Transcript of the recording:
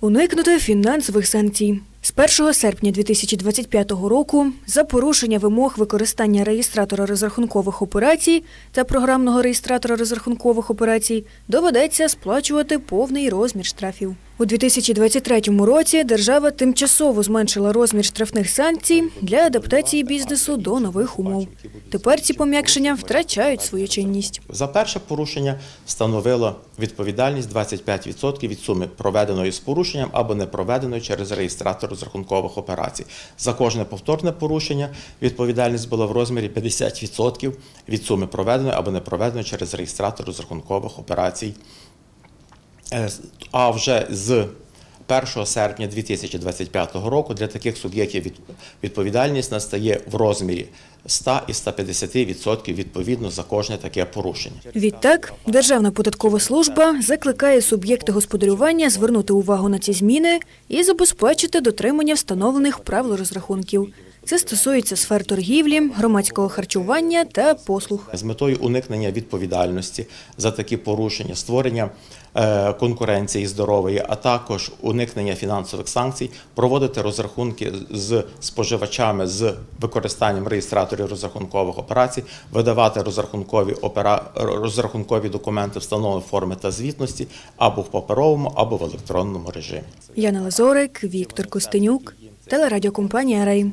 Уникнути фінансових санкцій. З 1 серпня 2025 року за порушення вимог використання реєстратора розрахункових операцій та програмного реєстратора розрахункових операцій доведеться сплачувати повний розмір штрафів. У 2023 році держава тимчасово зменшила розмір штрафних санкцій для адаптації бізнесу до нових умов. Тепер ці пом'якшення втрачають свою чинність. За перше порушення встановило відповідальність 25% від суми проведеної з порушенням або не проведеної через реєстратор розрахункових операцій. За кожне повторне порушення відповідальність була в розмірі 50% від суми проведеної або не проведеної через реєстратор розрахункових операцій. Е, А вже з 1 серпня 2025 року для таких суб'єктів відповідальність настає в розмірі 100 і 150% відповідно за кожне таке порушення. Відтак, Державна податкова служба закликає суб'єкти господарювання звернути увагу на ці зміни і забезпечити дотримання встановлених правил розрахунків. Це стосується сфер торгівлі, громадського харчування та послуг. з метою уникнення відповідальності за такі порушення, створення е, конкуренції здорової, а також уникнення фінансових санкцій, проводити розрахунки з споживачами з використанням реєстраторів розрахункових операцій, видавати розрахункові опера... розрахункові документи встановленої форми та звітності або в паперовому, або в електронному режимі. Яна Лазорик, Віктор Костенюк, телерадіокомпанія Рей.